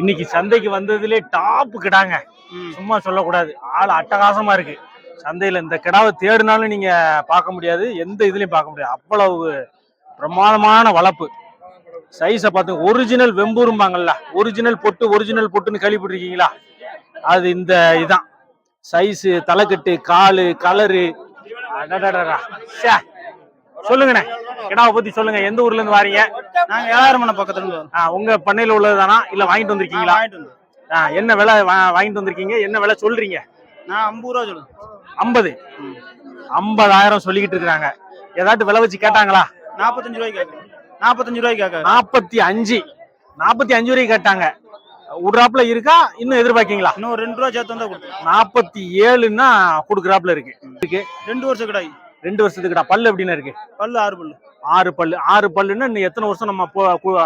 இன்னைக்கு சந்தைக்கு வந்ததுலே டாப் கிடாங்க. சும்மா சொல்லக்கூடாது. ஆள் அட்டகாசமா இருக்கு. சந்தையில இந்த கிடாவை தேடினாலும் நீங்க பார்க்க முடியாது. எந்த இதுலயும் பார்க்க முடியாது. அவ்வளவு பிரமாதமான வளர்ப்பு சைஸை பார்த்து ஒரிஜினல் வெம்பூரும்பாங்கல்ல. ஒரிஜினல் பொட்டு ஒரிஜினல் பொட்டுன்னு கேள்விப்பட்டிருக்கீங்களா? அது இந்த இதான். சைஸு தலைக்கட்டு காலு கலரு அடடடடா. ச்சே. சொல்லுங்கண்ணே. கிடாவை பத்தி சொல்லுங்க. எந்த ஊர்ல இருந்து வாரீங்க? நாங்க ஏழாயிரம் மணி பக்கத்துல இருந்து உங்க பண்ணையில உள்ளதுதானா? இல்ல வாங்கிட்டு வந்திருக்கீங்களா? என்ன விலை வாங்கிட்டு வந்திருக்கீங்க? என்ன விலை சொல்றீங்க? நான் ஐம்பது ரூபா சொல்லுங்க ஐம்பது. ஐம்பதாயிரம் சொல்லிக்கிட்டு இருக்காங்க. ஏதாட்டு விலை வச்சு கேட்டாங்களா? நாற்பத்தஞ்சு ரூபாய்க்கு நாற்பத்தஞ்சு ரூபாய்க்கு நாற்பத்தி அஞ்சு. நாற்பத்தி அஞ்சு வரைக்கும் கேட்டாங்க. விடுறாப்புல இருக்கா? இன்னும் எதிர்பார்க்கீங்களா? இன்னும் ரெண்டு ரூபா சேர்த்து வந்தா கொடுத்தேன் நாற்பத்தி ஏழுன்னா கொடுக்குறாப்புல இருக்கு. இருக்கு ரெண்டு வருஷம் கிடாய். ரெண்டு வருஷத்துக்குடா பல்லு எப்படின்னு இருக்கு? பல்லு ஆறு பல்லு. ஆறு பல்லு. ஆறு பல்லுன்னா இன்னும் எத்தனை வருஷம் நம்ம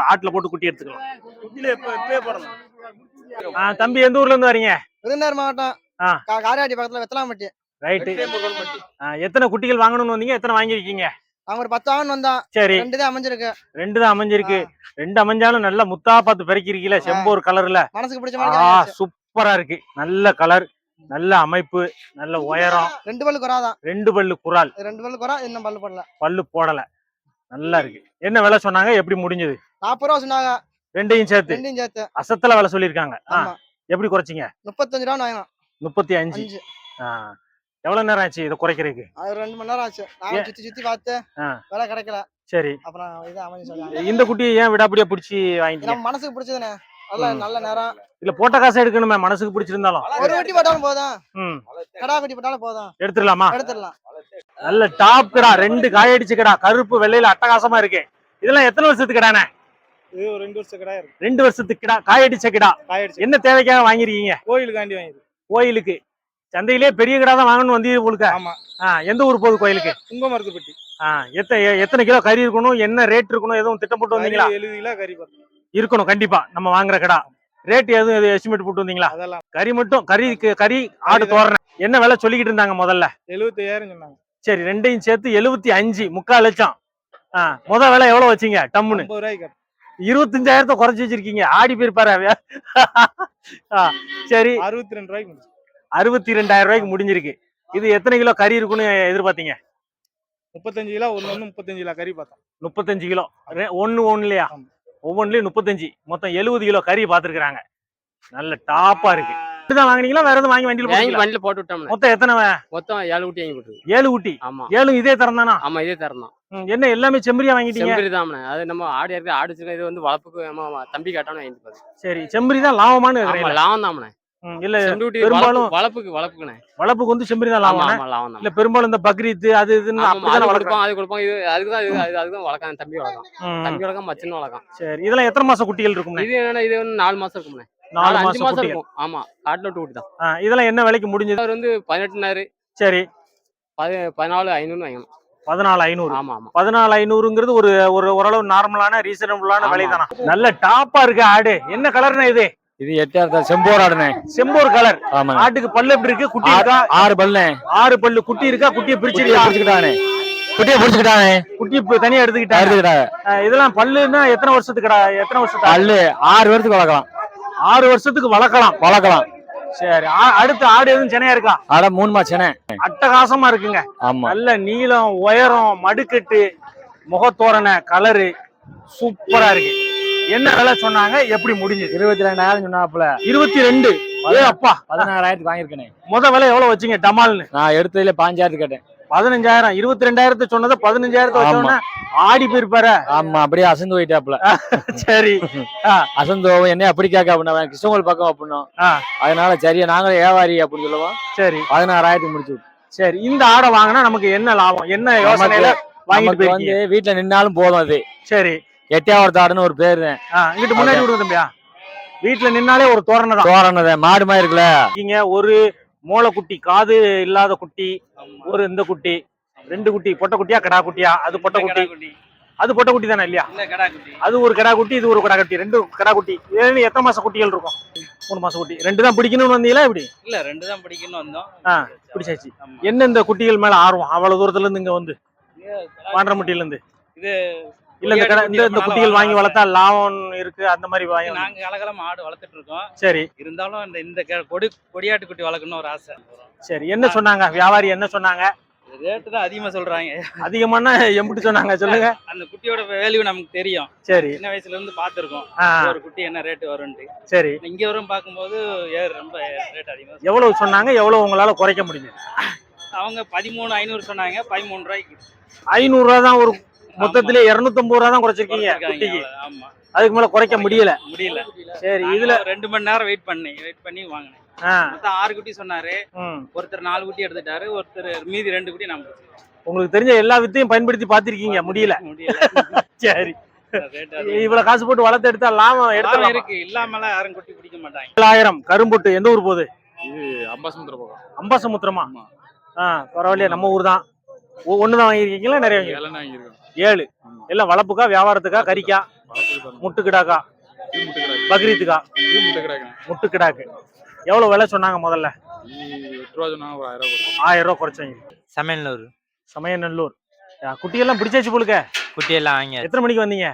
ஆட்டுல போட்டு குட்டி எடுத்துக்கலாம்? குட்டியில எப்பயே போடணும். தம்பி எந்த ஊர்ல இருந்து வரீங்க? விருதுநகர் மாவட்டம். ஆ. கா- காரையாட்டி பக்கத்துல வெத்தலாம்பட்டி. ரைட்டு. எத்தனை குட்டிகள் வாங்கணும்னு வந்தீங்க? எத்தனை வாங்கியிருக்கீங்க? அவங்க ஒரு பத்து ஆவன் வந்தான் சரி. ரெண்டு தான் அமைஞ்சிருக்கு. ரெண்டு தான் அமைஞ்சிருக்கு. ரெண்டு அமைஞ்சாலும் நல்ல முத்தா பார்த்து பெருக்கிருக்கீல செம்போர் கலர்ல மனசுக்கு பிடிச்ச. சூப்பரா இருக்கு. நல்ல கலர் நல்ல அமைப்பு நல்ல உயரம். ரெண்டு பல்லு குறாதான் ரெண்டு பல்லு குறால். ரெண்டு பல்லு குறா இன்னும் பல்லு போடல. பல்லு போடல. நல்லா இருக்கு. என்ன விலை சொன்னாங்க? எப்படி முடிஞ்சது? நாற்பது ரூபா சொன்னாங்க. ரெண்டையும் சேர்த்து. ரெண்டையும் சேர்த்து. அசத்துல விலை சொல்லியிருக்காங்க. எப்படி குறைச்சிங்க? முப்பத்தஞ்சு ரூபா வாங்கலாம் முப்பத்தி அஞ்சு. எவ்வளவு நேரம் ஆச்சு இதை குறைக்கிறதுக்கு? அது ரெண்டு மணி நேரம் ஆச்சு. ஏன்? சுத்தி சுத்தி பார்த்து. விலை கிடைக்கல. சரி. அப்புறம் இது அமைஞ்சு இந்த குட்டியை ஏன் விடாப்படியா பிடிச்சி வாங்கிட்டீங்க? நம்ம மனசுக்கு பிடிச்சதுண்ணே நல்ல நேரம். இல்ல போட்ட காசு எடுக்கணுமே மனசுக்கு பிடிச்சிருந்தாலும். ஒரு குட்டி போட்டாலும் போதும். கடா குட்டி போட்டாலும் போதும். எடுத்துடலாமா? எடுத்துடலாம். நல்ல டாப் கடா ரெண்டு காயடிச்சு கடா கருப்பு வெள்ளையில அட்டகாசமா இருக்கு. இதெல்லாம் எத்தனை வருஷத்துக்கு கடானே இது ஒரு ரெண்டு வருஷம் கிடாய் இருக்கு. ரெண்டு வருஷத்துக்கு கிடா காயடிச்ச கிடா. காயிடுச்சு என்ன தேவைக்காக வாங்கிருக்கீங்க கோயிலுக்காண்டி வாங்கிது கோயிலுக்கு. சந்தையிலே பெரிய கிடா தான் வாங்கணும் வந்து உங்களுக்கு ஆமா எந்த ஊர் போகுது கோயிலுக்கு? உங்க மருத்துப்பட்டி. ஆ, எத்த எ- எத்தனை கிலோ கறி இருக்கணும் என்ன ரேட் இருக்கணும் எதுவும் திட்டம் போட்டு வந்தீங்களா? எழுபது கிலோ கறி பத்து. இருக்கணும் கண்டிப்பா. நம்ம வாங்குற கடா. ரேட் எதுவும் எஸ்டிமேட் போட்டு வந்தீங்களா? அதெல்லாம். கறி மட்டும் கறி கறி ஆடு தோரணை. என்ன விலை சொல்லிக்கிட்டு இருந்தாங்க முதல்ல? எழுபத்தையாயிரம் சொன்னாங்க. சரி ரெண்டையும் சேர்த்து எழுபத்தி அஞ்சு முக்கால் லட்சம். முத விலை எவ்வளவு வச்சீங்க டம்முன்னு. இருபத்தஞ்சாயிரத்தை குறைச்சி வச்சிருக்கீங்க. ஆடி போயிருப்பாரு சரி. அறுபத்தி ரெண்டு ரூபாய்க்கு அறுபத்தி ரெண்டாயிரம் ரூபாய்க்கு முடிஞ்சிருக்கு. இது எத்தனை கிலோ கறி இருக்குன்னு எதிர்பார்த்தீங்க? முப்பத்தஞ்சு கிலோ ஒண்ணு ஒண்ணு முப்பத்தஞ்சு கிலோ கறி பார்த்தோம். முப்பத்தஞ்சு கிலோ. ஒண்ணு ஒண்ணுலையா? ஆமா. ஒவ்வொன்றுலயும் முப்பத்தஞ்சு. மொத்தம் எழுபது கிலோ கறி பார்த்துருக்காங்க நல்ல டாப்பா இருக்கு. இதுதான் வாங்குனீங்களா? வேற எதுவும் வாங்கி வண்டியில் வாங்கி? வண்டியில போட்டு விட்டோம்ல மொத்தம் எத்தனை மொத்தம் ஏழு ஊட்டி வாங்கி போட்டுருக்கு ஏழு ஊட்டி ஆமா. ஏழு இதே தரம் தானா? ஆமா இதே தரம் தான். என்ன எல்லாமே செம்பரியா வாங்கிட்டீங்க? செம்பரி தான் அது நம்ம ஆடு இருக்கு ஆடு இது வந்து வளர்ப்புக்கு தம்பி கேட்டானு வாங்கிட்டு சரி செம்பரி தான் லாபமானு? லாபம் ம், இல்ல பெரும்பாலும் வளர்ப்புக்கு வளர்ப்புக்குண்ணே வளர்ப்புக்கு வந்து செம்பரி தான் ஆமா லாபம் இல்ல பெரும்பாலும் இந்த பக்ரீத் அது இதுன்னு அப்படிதானே கொடுப்போம் அது கொடுப்போம் இது அதுக்கு தான் இது அது- அதுக்கு தான் வளர்க்கான் தம்பி வளர்க்கான் ம், தம்பி வளர்க்கான் மச்சின்னு வளர்க்கான். சரி இதெல்லாம் எத்தனை மாசம் குட்டிகள் இருக்கும் இது என்னன்னா இது வந்து நாலு மாசம் இருக்கும்ண்ணே. நாலு அஞ்சு மாசம் இருக்கும். ஆமா காட்டுல விட்டு ஊட்டி தான் இதெல்லாம் என்ன விலைக்கு முடிஞ்சது? அவர் வந்து பதினெட்டுனாரு. சரி. பதி பதினாலு ஐநூறு வாங்கணும் பதினாலு ஐநூறு. ஆமா ஆமா. பதினாலு ஐநூறுங்கிறது ஒரு ஒரு ஓரளவு நார்மலான ரீசனபிளான. விலை தானா நல்ல டாப்பா இருக்கு ஆடு. என்ன கலர்னா இது? இது எட்டாயிரத்தா செம்போராடுனே செம்போர் கலர் ஆமாங்க. ஆட்டுக்கு பல்லு எப்படி இருக்கு? குட்டி இருக்கா? ஆறு பல்லுனே. ஆறு பல்லு. குட்டி இருக்கா? குட்டியை பிரிச்சிருக்கா? குட்டியை பிடிச்சுக்கிட்டானே குட்டி தனியா எடுத்துக்கிட்டாங்க. எடுத்துக்கிட்டாங்க இதெல்லாம் பல்லுன்னா எத்தனை வருஷத்துக்குடா? எத்தனை வருஷத்துக்கு? பல்லு ஆறு பேருக்கு வளர்க்கலாம். ஆறு வருஷத்துக்கு வளர்க்கலாம். வளர்க்கலாம். சரி. அடுத்து ஆடு எதுவும் சென்னையா இருக்கா? ஆட மூணு மாசனே அட்டகாசமா இருக்குங்க. ஆமா. நல்ல நீளம் உயரம் மடுக்கட்டு முகத்தோரணை கலரு சூப்பரா இருக்கு. என்ன விலை சொன்னாங்க? எப்படி முடிஞ்சது? இருபத்தி ரெண்டாயிரம் சொன்னாப்புல. இருபத்தி ரெண்டு. ஏ அப்பா. பதினாறாயிரத்துக்கு வாங்கியிருக்கேனே. முத விலை எவ்வளவு வச்சீங்க? டமால்னு. நான் எடுத்ததுல பாஞ்சாயிரத்துக்கு கேட்டேன். பதினஞ்சாயிரம். இருபத்தி ரெண்டாயிரத்தை சொன்னதை பதினஞ்சாயிரத்தை வச்சோன்னா ஆடி போயிருப்பாரு. ஆமா அப்படியே அசந்து போயிட்டாப்புல. சரி. அசந்து போவோம் என்ன அப்படி கேட்க அப்படின்னா கிருஷ்ணகோல் பக்கம் அப்படின்னோம். அதனால சரியா நாங்களும் வியாபாரி அப்படின்னு சொல்லுவோம். சரி. பதினாறாயிரத்துக்கு முடிச்சு. சரி இந்த ஆடை வாங்கினா நமக்கு என்ன லாபம்? என்ன யோசனையில வாங்கிட்டு வந்து வீட்டுல நின்னாலும் போதும் அது. சரி. எட்டாவது ஆடுன்னு ஒரு பேரு. ஆ, இங்கிட்டு முன்னாடி விடுங்க தம்பியா. வீட்டுல நின்னாலே ஒரு தோரணை தான். தோரணதை மாடு மாதிரி இருக்குல்ல? இருக்கீங்க ஒரு மூளைக்குட்டி காது இல்லாத குட்டி ஒரு இந்த குட்டி ரெண்டு குட்டி பொட்டை குட்டியா கடா குட்டியா? அது பொட்டை குட்டி. அது பொட்டை குட்டி தானே இல்லையா? அது ஒரு கடா குட்டி இது ஒரு கடா குட்டி ரெண்டு கடா குட்டி. எத்தனை மாசம் குட்டிகள் இருக்கும்? மூணு மாசம் குட்டி. ரெண்டு தான் பிடிக்கணும்னு வந்தீங்களா இப்படி இல்ல ரெண்டு தான் பிடிக்கணும்னு வந்தோம். ஆ பிடிச்சாச்சு. என்ன இந்த குட்டிகள் மேல ஆர்வம்? அவ்வளவு தூரத்துல இருந்து இங்க வந்து? பாண்டரமுட்டியில இருந்து. இது இல்ல இந்த கடை இந்த இந்த குட்டிகள் வாங்கி வளர்த்தா லாபம் இருக்கு அந்த மாதிரி வாங்கி நாங்க கலகலமா ஆடு வளர்த்துட்டு இருக்கோம். சரி. இருந்தாலும் இந்த இந்த கொடி கொடியாட்டு குட்டி வளர்க்கணும்னு ஒரு ஆசை. சரி என்ன சொன்னாங்க? வியாபாரி என்ன சொன்னாங்க? ரேட்டு தான் அதிகமா சொல்றாங்க. அதிகமான எம்பிட்டு சொன்னாங்க சொல்லுங்க. அந்த குட்டியோட வேல்யூ நமக்கு தெரியும். சரி. சின்ன வயசுல இருந்து பாத்துருக்கோம் ஒரு குட்டி என்ன ரேட் வரும்னு சரி. இங்க வரும் பார்க்கும்போது ஏர் ரொம்ப ரேட் அதிகமா. எவ்வளவு சொன்னாங்க? எவ்வளவு உங்களால குறைக்க முடியும் அவங்க பதிமூணு ஐநூறு சொன்னாங்க. பதிமூணு ரூபாய்க்கு. ஐநூறு ரூபா தான் ஒரு மொத்தத்திலே இருநூத்தம்பது ரூபா தான் குறைச்சிருக்கீங்க குட்டிக்கு. அதுக்கு மேல குறைக்க முடியல. முடியல. சரி இதுல ரெண்டு மணி நேரம் வெயிட் பண்ணி வெயிட் பண்ணி வாங்கினேன். மொத்தம் ஆறு குட்டி சொன்னாரு. ஒருத்தர் நாலு குட்டி எடுத்துட்டாரு ஒருத்தர் மீதி ரெண்டு குட்டி நம்ம உங்களுக்கு தெரிஞ்ச எல்லா வித்தையும் பயன்படுத்தி பார்த்திருக்கீங்க முடியல. முடியல. சரி. இவ்வளவு காசு போட்டு வளர்த்து எடுத்தா லாபம் எடுத்து இருக்கு. இல்லாமலாம் யாரும் குட்டி பிடிக்க மாட்டாங்க. ஏழாயிரம். கரும்புட்டு எந்த ஊர் போகுது? இது அம்பாசமுத்திரமா? ஆமா. ஆ பரவாயில்லையா நம்ம ஊர் தான் ஒண்ணுதான் வாங்கியிருக்கீங்களா நிறைய வாங்கியிருக்கோம் ஏழு. எல்லாம் வளப்புக்கா வியாபாரத்துக்கா கறிக்கா முட்டுக்கிடாக்கா இது முட்டை கிடாக்கு பக்ரீத்துக்கா? இது முட்டை கிடாக்கு முட்டுக்கிடாக்கு. எவ்வளவு விலை சொன்னாங்க முதல்ல? ஆயிரம் ரூபா குறைச்சாங்க. சமயநல்லூர். ஆ, குட்டியெல்லாம் பிடிச்சாச்சு போலுக்க. குட்டியெல்லாம் வாங்கியாச்சு. எத்தனை மணிக்கு வந்தீங்க?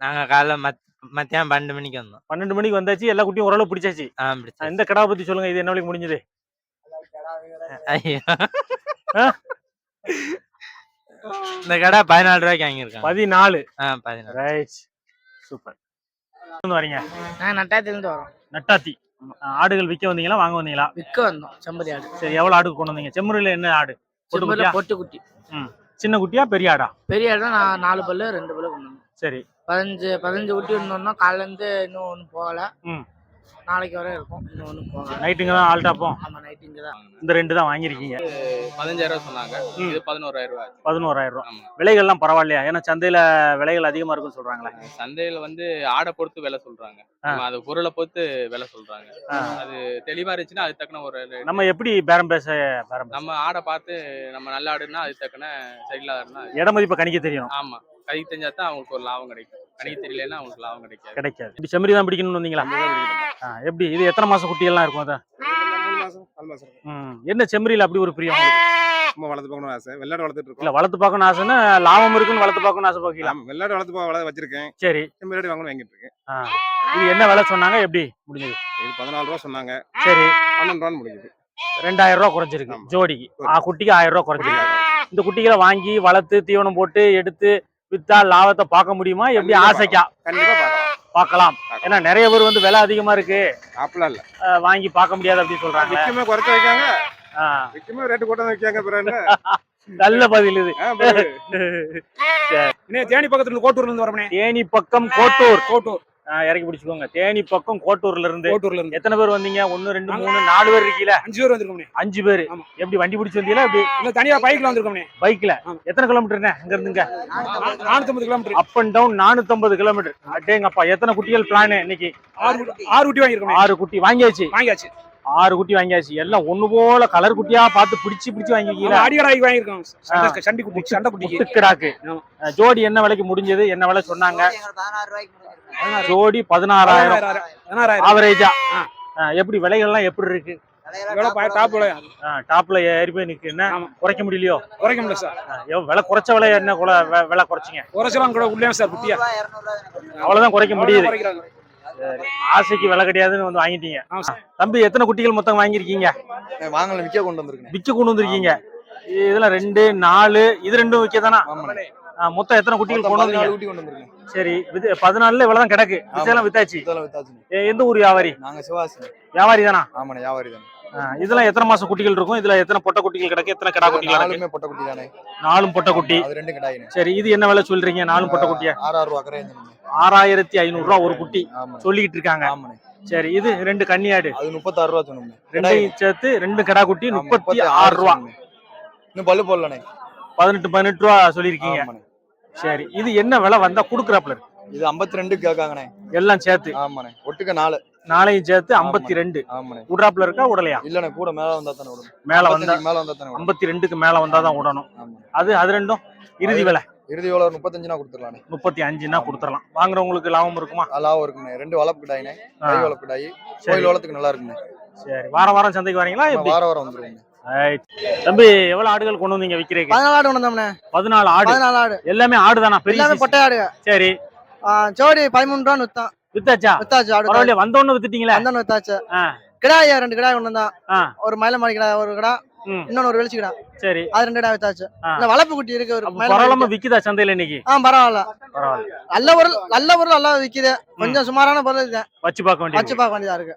நாங்க காலைல மத் மத்தியானம் பன்னெண்டு மணிக்கு வந்தோம். பன்னெண்டு மணிக்கு வந்தாச்சு எல்லா குட்டியும் ஓரளவு பிடிச்சாச்சு. இந்த கடா பத்தி சொல்லுங்க இது என்ன வரைக்கும் முடிஞ்சது? ஐயோ. ஆ? இந்த கடை பதினாலு ரூபாய்க்கு வாங்கியிருக்காங்க. பதினாலு. ஆ பதினாலு. ரைட் சூப்பர் வரீங்க? நாங்கள் நட்டாயத்துலேருந்து வரோம். நட்டாத்தி. ஆடுகள் விற்க வந்தீங்களா வாங்க வந்தீங்களா? விற்க வந்தோம் செம்பரி ஆடு. சரி எவ்வளவு ஆடு கொண்டு வந்தீங்க? செம்மறியில என்ன ஆடு? பொட்டு குட்டியா? பொட்டு குட்டி சின்ன குட்டியா பெரிய ஆடா? பெரிய ஆடு நான் நாலு பல்லு ரெண்டு பல்லு கொண்டு வந்தோம் சரி. பதினஞ்சு பதினஞ்சு குட்டி இருந்தோம்னா காலையிலேருந்து இன்னும் ஒன்றும் போகலை. ம். நாளைக்கு வரை இருக்கும். இன்னும் ஒன்றும் நைட்டுங்க தான் ஆல்டாப்போம் ஆமாம் நைட்டு இங்கே தான். இந்த ரெண்டு தான் வாங்கியிருக்கீங்க. பதினஞ்சாயிரம் ரூபாய் சொன்னாங்க. இது பதினோராயிரம் ரூபாய் பதினோராயிரம் ரூபாய் ஆமா. விலைகள்லாம் பரவாயில்லையா? ஏன்னா சந்தையில விலைகள் அதிகமா இருக்குன்னு சொல்றாங்களே. சந்தையில வந்து ஆடை பொறுத்து விலை சொல்றாங்க. அது பொருளை பொறுத்து விலை சொல்றாங்க. அது தெளிவா இருந்துச்சுன்னா அது தக்கன ஒரு. நம்ம எப்படி பேரம் பேச பேரம் நம்ம ஆடை பார்த்து நம்ம நல்ல ஆடுன்னா அது தக்கன சரியில்லாதுன்னா இட மதிப்பை கணிக்க தெரியும். ஆமா. கை தெரிஞ்சா தான் அவங்களுக்கு ஒரு லாபம் கிடைக்கும். தெரியலன்னா அவங்களுக்கு லாபம் கிடைக்காது. கிடைக்காது. இப்படி செம்மறி தான் பிடிக்கணும்னு வந்தீங்களா? எப்படி? இது எத்தனை மாசம் குட்டியெல்லாம் இருக்கும் அதான். என்ன செம்மறியில அப்படி ஒரு பிரியம்? சும்மா வளர்த்து பார்க்கணும் ஆசை. வெள்ளாடு வளர்த்துட்டு இல்ல இருக்கோம் வளர்த்து பார்க்கணும் ஆசைன்னா லாபம் இருக்குன்னு வளர்த்து பார்க்கணும் ஆசை பார்க்கலாம் வெள்ளாடு வளர்த்து வளர்த்து வச்சிருக்கேன். சரி. செம்மறியாடு வாங்கணும் வாங்கிட்டு இருக்கேன். ஆ. இது என்ன விலை சொன்னாங்க? எப்படி முடிஞ்சது? இது பதினாலு ரூபா சொன்னாங்க. சரி. பன்னெண்டு ரூபான்னு முடியுது ரெண்டாயிரம் ரூபா குறைஞ்சிருக்கு. ஜோடிக்கு. ஆ குட்டிக்கு ஆயிரம் ரூபா குறைஞ்சிருக்கு. இந்த குட்டிகளை வாங்கி வளர்த்து தீவனம் போட்டு எடுத்து வித்தா லாபத்தை பார்க்க முடியுமா? எப்படி ஆசைக்கா? கண்டிப்பா பார்க்கலாம். ஏன்னா நிறைய பேர் வந்து விலை அதிகமா இருக்கு. அப்படிலாம் இல்ல. வாங்கி பார்க்க முடியாது அப்படின்னு சொல்றாங்க. விற்குமே குறைச்சு வைக்காங்க. விற்குமே ரேட்டு கூட வைக்காங்க பிறகு? நல்ல பதில் இது. தேனி பக்கத்துல கோட்டூர்ல இருந்து வரமே தேனி பக்கம் கோட்டூர். கோட்டூர். இறக்கி பிடிச்சுக்கோங்க. தேனி பக்கம் கோட்டூர்ல இருந்து கோட்டூர்ல இருந்து. எத்தனை பேர் வந்தீங்க? ஒன்னு ரெண்டு மூணு நாலு பேர் இருக்கீல? அஞ்சு பேர் வந்திருக்கோம் அஞ்சு பேர். எப்படி வண்டி பிடிச்சு வந்தீங்களா? எப்படி? இல்ல தனியா பைக்ல வந்திருக்கோம் பைக்ல. எத்தனை கிலோமீட்டர்ண்ணே அங்க இருந்துங்க. நானூத்தி கிலோமீட்டர் அப் அண்ட் டவுன் நானூத்தம்பது கிலோமீட்டர் அடேங்கப்பா எத்தனை குட்டிகள் பிளான் இன்னைக்கு? ஆறு ஆறு குட்டி வாங்கிருக்கோம் ஆறு குட்டி. வாங்கியாச்சு? வாங்கியாச்சு. ஆறு குட்டி வாங்கியாச்சு. எல்லாம் ஒண்ணு போல கலர் குட்டியா பார்த்து பிடிச்சு பிடிச்சு வாங்கிருக்கீங்களா அடிகடாய்க்கு வாங்கிருக்கோம் சண்டை- குட்டி சண்டை ஆமா. அஹ் ஜோடி என்ன விலைக்கு முடிஞ்சது? என்ன விலை சொன்னாங்க? ஜோடி பதினாறாயிரம். ஆவரேஜா. எப்படி விலைகள்லாம் எப்படி இருக்கு? டாப்ல ஏறி போய் நிக்கு. என்ன? ஆமா. குறைக்க முடியலையோ? குறைக்க முடியல சார். விலை குறைச்ச விலை என்ன குல- வெ- விலை குறைச்சிங்க? குறைச்சலாம் கூட உள்ளே சார் குட்டியா? அவ்வளவுதான் குறைக்க முடியுது. ஆசைக்கு விலை கிடையாதுன்னு வந்து வாங்கிட்டீங்க. தம்பி எத்தனை குட்டிகள் மொத்தம் வாங்கியிருக்கீங்க? வாங்கல விற்க கொண்டு வந்திருக்கேன். விச்சு கொண்டு வந்திருக்கீங்க. இதுல ரெண்டு நாலு இது ரெண்டும் விற்க தானா மொத்தம் எத்தனை குட்டிகள் கொண்டு வந்தீங்க? வந்திருக்கேன். சரி பதினாலுல இவ்வளவுதான் கிடக்கு. வித்தாச்சு. இதெல்லாம் வித்தாச்சுண்ணே. எ- எந்த ஊர் வியாபாரி? நாங்க சிவாசி வியாபாரி தானா? ஆமாண்ணே வியாபாரி தானே. இதெல்லாம் எத்தனை மாசம் குட்டிகள் இருக்கும்? இதுல எத்தனை பொட்டை குட்டிகள் கிடக்கு? எத்தனை கிடா குட்டிகள் நாலுமே பொட்டை குட்டி தானே. நாலும் பொட்டை குட்டி. அது ரெண்டு கிடாயினே சரி இது என்ன விலை சொல்றீங்க? நாலும் பொட்டை குட்டியா? ஆறாறு ரூபா ஆறாயிரத்தி ஐநூறு ரூபா ஒரு குட்டி சொல்லிக்கிட்டு இருக்காங்க. சரி இது ரெண்டு கன்னியாடு. அது முப்பத்தாறு ரூபா சொன்னோம்ண்ணே. ரெண்டையும் சேர்த்து ரெண்டு கடா குட்டி முப்பத்தி ஆறு ரூபா. இன்னும் பல்லு போடலண்ணே. பதினெட்டு பதினெட்டு ரூபா சொல்லியிருக்கீங்க. சரி இது என்ன விலை வந்தா குடுக்குறாப்ல இது ஐம்பத்தி ரெண்டு கேட்காங்கண்ணே. எல்லாம் சேர்த்து. ஆமாண்ணே. ஒட்டுக்க நாலு. நாளையும் சேர்த்து ஐம்பத்தி ரெண்டு. ஆமாண்ணே. விடுறாப்புல இருக்கா உடலையா? இல்லண்ணே கூட மேல வந்தா தானே விடணும். மேல வந்தா மேல வந்தா தானே ஐம்பத்தி ரெண்டுக்கு மேல வந்தாதான் விடணும். ஆமாண்ணே. அது அது ரெண்டும்? இறுதி விலை. இறுதி எவ்வளோ முப்பத்தஞ்சுனா கொடுத்துடலாண்ணே. முப்பத்தி அஞ்சுனா கொடுத்துடலாம். வாங்குறவங்களுக்கு லாபம் இருக்குமா? நல்லாவும் இருக்குண்ணே. ரெண்டு வளர்ப்பு கிடாயினே ஆ, கை வளர்ப்பு கிடாயி. சரி. கோயில் வளர்த்துக்கு நல்லா இருக்குண்ணே. சரி. வாரம் வாரம் சந்தைக்கு வரீங்களா நம்ம எப்படி? வார வாரம் வந்துருவோண்ணே. Right. தம்பி எவ்வளவு ஆடுகள் கொண்டு வந்தீங்க விக்கிறீங்க பதினாலு ஆடு கொண்டு வந்தோம்ண்ணே. பதினாலு ஆடு. பதினாலு ஆடு. எல்லாமே ஆடுதானா பெரிய எல்லாமே size? பொட்டை ஆடுங்க சரி. ஜோடி பதிமூணு ரூபா வித்தான் வித்தாச்சா? வித்தாச்சு பரவாயில்ல வந்தோன்னு வித்துட்டீங்களே. அந்த வித்தாச்சு. ஆ. கிடாய் ரெண்டு கிடாய் கொண்டு வந்தான். ஆ. ஒரு மயில மாடி கிடா ஒரு கிடா. இன்னொன்னு ஒரு வெளிச்சு கிடா. சரி. அது ரெண்டு கிடா வித்தாச்சு. இந்த வளர்ப்பு குட்டி இருக்கு ஒரு பரவாயில்லாம விக்குதா சந்தையில இன்னைக்கு? ஆ பரவாயில்ல. பரவாயில்ல. நல்ல பொருள் நல்ல பொருள் நல்லா விக்குது. கொஞ்சம் சுமாரான பொருள் வச்சு பார்க்க வச்சு வேண்டியது பார்க்க வேண்டியதா இருக்கு.